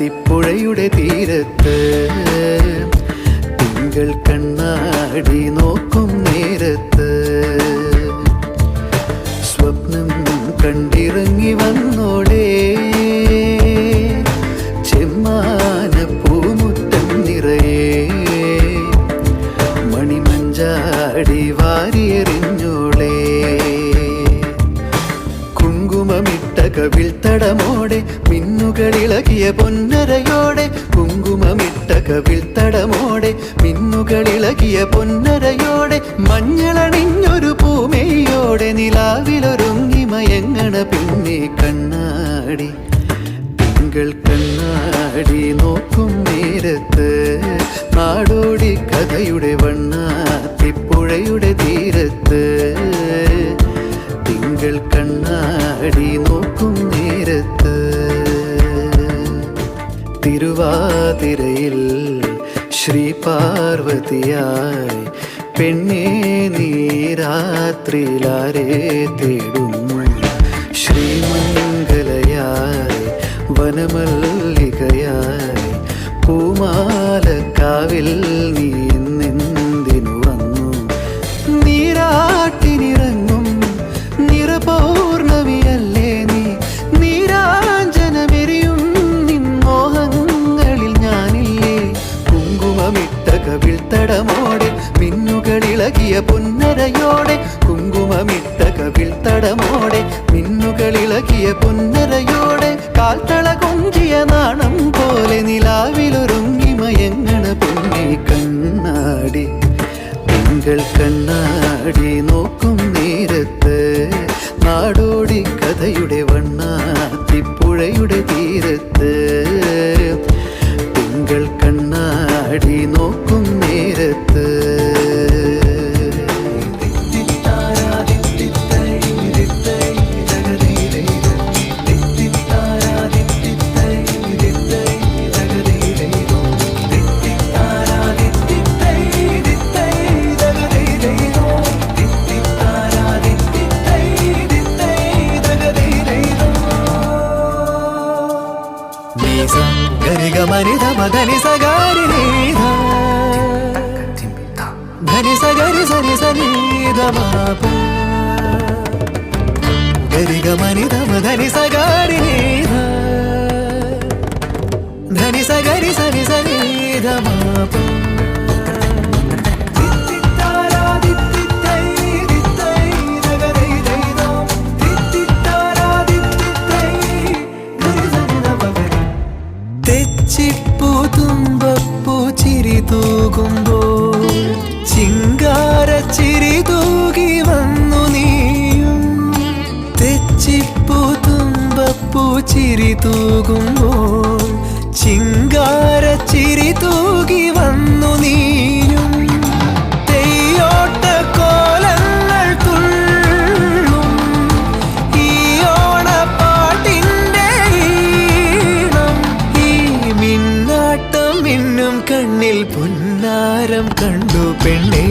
വണ്ണാത്തിപ്പുഴയുടെ തീരത്ത് തിങ്കൾ കണ്ണാടി നോക്കും നേരത്ത്. സ്വപ്നം കണ്ടിറങ്ങി വന്നോടെ ചെമ്മാന പൂമുറ്റം നിറയെ മണിമഞ്ചാടി വാരിയെറിഞ്ഞോളേ. കുങ്കുമമിട്ട കവിൾ തടമോടെ മിന്നുകളിളകിയ പൊന്നരയോടെ കുങ്കുമമിട്ട കവിൾ തടമോടെ മിന്നുകളിളകിയ പൊന്നരയോടെ മഞ്ഞളണിഞ്ഞൊരു പൂമേയോടെ നിലാവിലൊരുങ്ങി മയങ്ങണ പിന്നെ കണ്ണാടി. തിങ്കൾ കണ്ണാടി നോക്കും നേരത്ത് നാടോടി കഥയുടെ വണ്ണാത്തിപ്പുഴയുടെ തീരത്ത്. തിങ്കൾ കണ്ണാടി തിരുവാതിരയിൽ ശ്രീ പാർവതിയായി പെണ്ണേ നീരാത്രിയിലാരെ തേടും ശ്രീമംഗലയായി വനമല്ലികയായി പൂമാലക്കാവിൽ നീ കുങ്കുമമിട്ട കവിൾ തടമോടെ മിന്നുകളിളകിയ പൊന്നരയോടെ കുങ്കുമമിട്ട കവിൾ തടമോടെ മിന്നുകളിളകിയ പൊന്നരയോടെ കാൽത്തള കൊഞ്ചിയ നാണം പോലെ നിലാവിലൊരുങ്ങി മയങ്ങണ പൊന്നി കണ്ണാടി. തിങ്കൾ കണ്ണാടി നോക്കും നേരത്ത് നാടോടി കഥയുടെ గమని ధమ ధని సగారి ధని సగరి సరి సని ధమాపు గరి గమని ధమ ధని సగారి ధని సగరి సరి సని ధమాపా ചിരി തൂകുമ്പോൾ ചിങ്കാര ചിരി തൂകി വന്നു നീയും തെയ്യോട്ട കോലങ്ങൾ തുള്ളും. ഈ ഓണപ്പാട്ടിന്റെ ഈ മിന്നാട്ടം മിന്നും കണ്ണിൽ പൊന്നാരം കണ്ടു പെണ്ണേ.